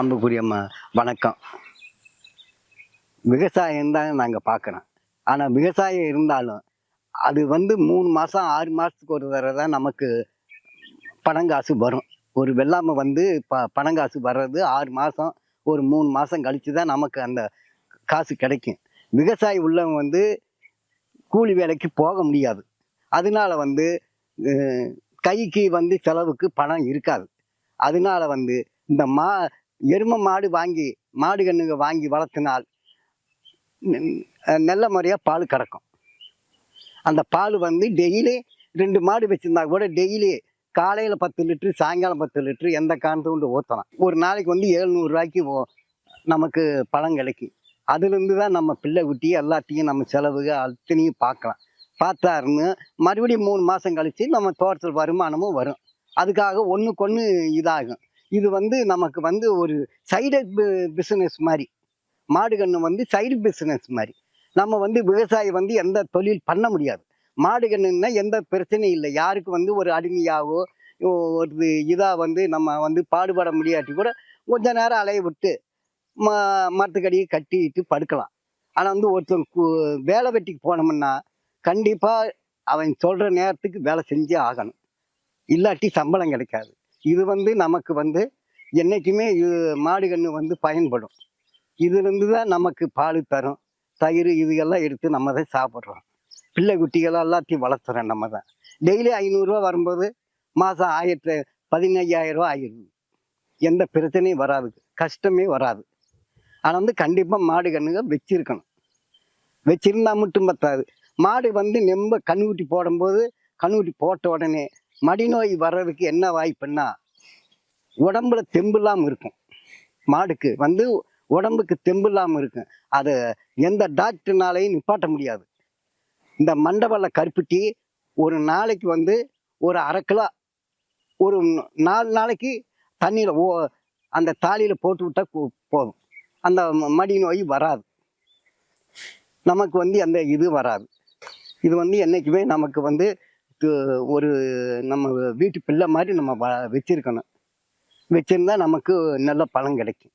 அன்புக்குரிய வணக்கம். விவசாயம் தான் நாங்கள் பார்க்குறோம் ஆனால் விவசாயம் இருந்தாலும் அது வந்து மூணு மாதம் ஆறு மாதத்துக்கு ஒரு தடவை தான் நமக்கு பணங்காசு வரும். ஒரு வெள்ளாமை வந்து ப பணங்காசு வர்றது ஆறு மாதம் ஒரு மூணு மாதம் கழித்து தான் நமக்கு அந்த காசு கிடைக்கும். விவசாயி உள்ளவங்க வந்து கூலி வேலைக்கு போக முடியாது. அதனால வந்து கைக்கு வந்து செலவுக்கு பணம் இருக்காது. அதனால வந்து இந்த மா எருமை மாடு வாங்கி மாடு கண்ணுங்க வாங்கி வளர்த்தினால் நல்ல முறையாக பால் கறக்கும். அந்த பால் வந்து டெய்லி ரெண்டு மாடு வச்சுருந்தா கூட டெய்லி காலையில் பத்து லிட்ரு சாயங்காலம் பத்து லிட்ரு எந்த காரணத்தை கொண்டு ஊற்றலாம் ஒரு நாளைக்கு வந்து எழுநூறுவாய்க்கு நமக்கு பழம் கிடைக்கும். அதுலேருந்து தான் நம்ம பிள்ளை குட்டி எல்லாத்தையும் நம்ம செலவுக அத்தனையும் பார்க்கலாம். பார்த்தாருன்னு மறுபடியும் மூணு மாதம் கழித்து நம்ம தோட்டத்தில் வருமானமும் வரும். அதுக்காக ஒன்றுக்கு ஒன்று இதாகும். இது வந்து நமக்கு வந்து ஒரு சைடு பிஸ்னஸ் மாதிரி மாடு கன்று வந்து சைடு பிஸ்னஸ் மாதிரி நம்ம வந்து விவசாயி வந்து எந்த தொழில் பண்ண முடியாது. மாடு கன்றுன்னா எந்த பிரச்சனையும் இல்லை. யாருக்கு வந்து ஒரு அடிமையாகவோ ஒரு இதாக வந்து நம்ம வந்து பாடுபட முடியாட்டி கூட கொஞ்ச நேரம் அலைய விட்டு ம மரத்துக்கடியை கட்டிட்டு படுக்கலாம். ஆனால் வந்து ஒருத்தன் கு- வேலை வெட்டிக்கு போனோம்னா கண்டிப்பாக அவன் சொல்கிற நேரத்துக்கு வேலை செஞ்சே ஆகணும். இல்லாட்டி சம்பளம் கிடைக்காது. இது வந்து நமக்கு வந்து என்றைக்குமே இது மாடு கன்று வந்து பயன்படும். இதுலேருந்து தான் நமக்கு பால் தரும். தயிர் இதுகெல்லாம் எடுத்து நம்ம தான் சாப்பிட்றோம். பிள்ளை குட்டிகள் எல்லாத்தையும் வளர்த்துறோம் நம்ம தான். டெய்லி ஐநூறுரூவா வரும்போது மாதம் ஆயிரத்து பதினையாயிரரூவா ஆயிடுது. எந்த பிரச்சனையும் வராது. கஷ்டமே வராது. ஆனால் வந்து கண்டிப்பாக மாடு கண்ணுங்க வச்சிருக்கணும். வச்சிருந்தா மட்டும் பத்தாது. மாடு வந்து நெம்ப கண்ணுக்குட்டி போடும்போது கண்ணுக்குட்டி போட்ட உடனே மடிநோய் வர்றதுக்கு என்ன வாய்ப்புன்னா உடம்புல தெம்பு இல்லாமல் இருக்கும். மாடுக்கு வந்து உடம்புக்கு தெம்பு இல்லாமல் இருக்கும். அதை எந்த டாக்டர்னாலையும் நிப்பாட்ட முடியாது. இந்த மண்டபல்ல கருப்பட்டி ஒரு நாளைக்கு வந்து ஒரு அரை கிலோ ஒரு நாலு நாளைக்கு தண்ணியில் ஓ அந்த தாலியில் போட்டு விட்டால் போதும். அந்த மடி நோய் வராது. நமக்கு வந்து அந்த இது வராது. இது வந்து என்றைக்குமே நமக்கு வந்து ஒரு நம்ம வீட்டு பிள்ளை மாதிரி நம்ம வ வச்சிருக்கணும். வச்சிருந்தா நமக்கு நல்ல பலன் கிடைக்கும்.